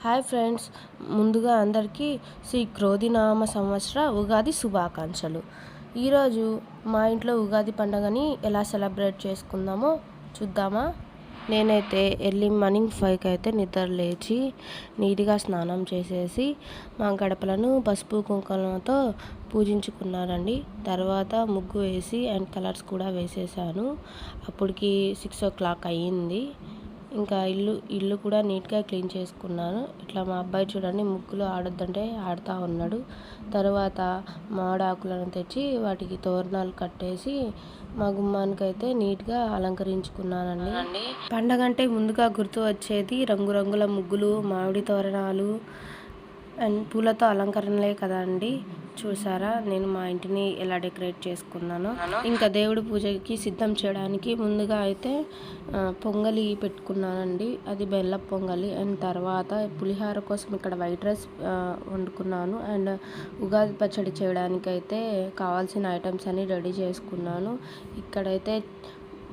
Hi friends ముందుగా అందరికీ శ్రీ క్రోధినామ సంవత్సర ఉగాది శుభాకాంక్షలు. ఈరోజు మా ఇంట్లో ఉగాది పండుగని ఎలా సెలబ్రేట్ చేసుకుందామో చూద్దామా? నేనైతే ఎర్లీ మార్నింగ్ ఫైవ్కి అయితే నిద్ర లేచి నీట్గా స్నానం చేసేసి మా గడపలను పసుపు కుంకుమతో పూజించుకున్నానండి. తర్వాత ముగ్గు వేసి అండ్ కలర్స్ కూడా వేసేసాను. అప్పటికి సిక్స్ ఓ క్లాక్ అయ్యింది. ఇంకా ఇల్లు ఇల్లు కూడా నీట్గా క్లీన్ చేసుకున్నాను. ఇట్లా మా అబ్బాయి చూడండి ముగ్గులు ఆడొద్దంటే ఆడుతూ ఉన్నాడు. తర్వాత మామిడాకులను తెచ్చి వాటికి తోరణాలు కట్టేసి మా గుమ్మానికైతే నీట్గా అలంకరించుకున్నానండి. పండగ అంటే ముందుగా గుర్తు వచ్చేది రంగురంగుల ముగ్గులు మామిడి తోరణాలు అండ్ పూలతో అలంకరణలే కదా అండి. చూసారా? నేను మా ఇంటిని ఎలా డెకరేట్ చేసుకున్నాను. ఇంకా దేవుడి పూజకి సిద్ధం చేయడానికి ముందుగా అయితే పొంగలి పెట్టుకున్నానండి. అది బెల్ల పొంగలి అండ్ తర్వాత పులిహార కోసం ఇక్కడ వైట్ రైస్ వండుకున్నాను. అండ్ ఉగాది పచ్చడి చేయడానికి అయితే కావాల్సిన ఐటమ్స్ అన్ని రెడీ చేసుకున్నాను. ఇక్కడైతే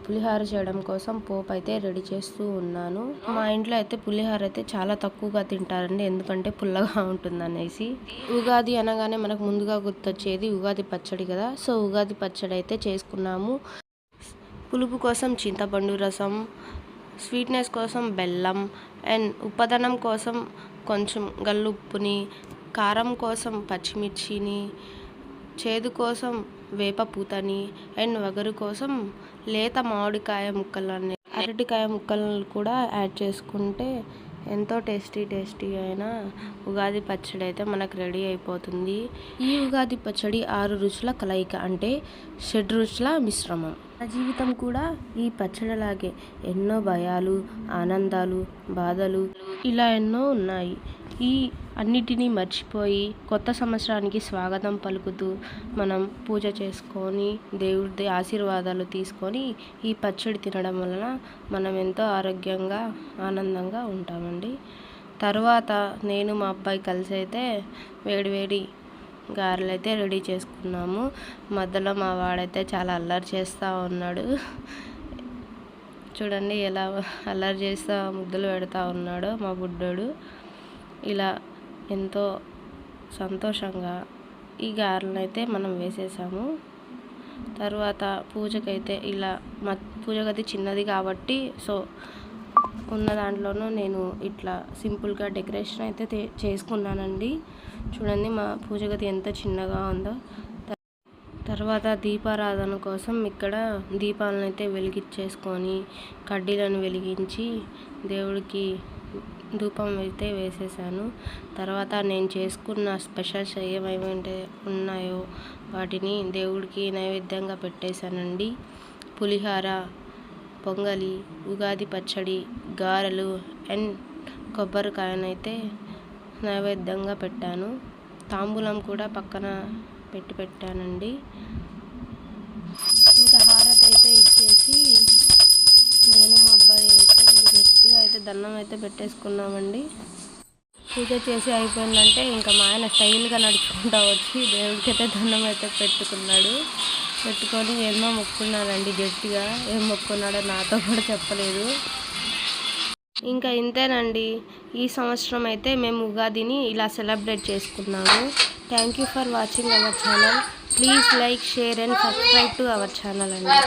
పులిహోర చేయడం కోసం పోపు అయితే రెడీ చేస్తూ ఉన్నాను. మా ఇంట్లో అయితే పులిహోర అయితే చాలా తక్కువగా తింటారండి. ఎందుకంటే పుల్లగా ఉంటుంది అనేసి ఉగాది అనగానే మనకు ముందుగా గుర్తొచ్చేది ఉగాది పచ్చడి కదా. సో ఉగాది పచ్చడి అయితే చేసుకున్నాము. పులుపు కోసం చింతపండు రసం స్వీట్నెస్ కోసం బెల్లం అండ్ ఉప్పదనం కోసం కొంచెం గల్లుప్పుని కారం కోసం పచ్చిమిర్చిని చేదు కోసం వేపపూతని అండ్ వగరు కోసం లేత మామిడికాయ ముక్కలని అరటికాయ ముక్కలను కూడా యాడ్ చేసుకుంటే ఎంతో టేస్టీ టేస్టీ అయిన ఉగాది పచ్చడి అయితే మనకు రెడీ అయిపోతుంది. ఈ ఉగాది పచ్చడి ఆరు రుచుల కలయిక అంటే షడ్ రుచుల మిశ్రమం. నా జీవితం కూడా ఈ పచ్చడిలాగే ఎన్నో భయాలు ఆనందాలు బాధలు ఇలా ఎన్నో ఉన్నాయి. ఈ అన్నిటినీ మర్చిపోయి కొత్త సంవత్సరానికి స్వాగతం పలుకుతూ మనం పూజ చేసుకొని దేవుడి ఆశీర్వాదాలు తీసుకొని ఈ పచ్చడి తినడం వలన మనం ఎంతో ఆరోగ్యంగా ఆనందంగా ఉంటామండి. తర్వాత నేను మా అబ్బాయి కలిసి అయితే వేడివేడి గారెలు అయితే రెడీ చేసుకున్నాము. మధ్యలో మా వాడైతే చాలా అల్లరి చేస్తూ ఉన్నాడు. చూడండి ఎలా అల్లరి చేస్తూ ముద్దులు పెడతా ఉన్నాడు మా బుడ్డోడు. ఇలా ఎంతో సంతోషంగా ఈ గారెలను అయితే మనం వేసేసాము. తర్వాత పూజకైతే ఇలా మా పూజ గది చిన్నది కాబట్టి సో ఉన్న దాంట్లోనూ నేను ఇట్లా సింపుల్గా డెకరేషన్ అయితే చేసుకున్నానండి. చూడండి మా పూజ గది ఎంత చిన్నగా ఉందో. తర్వాత దీపారాధన కోసం ఇక్కడ దీపాలను అయితే వెలిగించేసుకొని కడ్డీలను వెలిగించి దేవుడికి ధూపం అయితే వేసేసాను. తర్వాత నేను చేసుకున్న స్పెషల్స్ ఏమేమి ఉన్నాయో వాటిని దేవుడికి నైవేద్యంగా పెట్టేశానండి. పులిహార పొంగలి ఉగాది పచ్చడి గారెలు అండ్ కొబ్బరికాయనైతే నైవేద్యంగా పెట్టాను. తాంబూలం కూడా పక్కన పెట్టి పెట్టానండి. ఇంకా హారతి అయితే ఇచ్చేసి అయితే దండం అయితే పెట్టేసుకున్నామండి. పూజ చేసి అయిపోయిందంటే ఇంకా మా ఆయన స్టైల్గా నడుచుకుంటా వచ్చి దేవుడికైతే దండం అయితే పెట్టుకున్నాడు. పెట్టుకొని ఏమో మొక్కున్నానండి గట్టిగా. ఏం మొక్కున్నాడో నాతో కూడా చెప్పలేదు. ఇంకా ఇంతేనండి. ఈ సంవత్సరం అయితే మేము ఉగాదిని ఇలా సెలబ్రేట్ చేసుకున్నాము. Thank you for watching our channel please like share and subscribe to our channel అండి.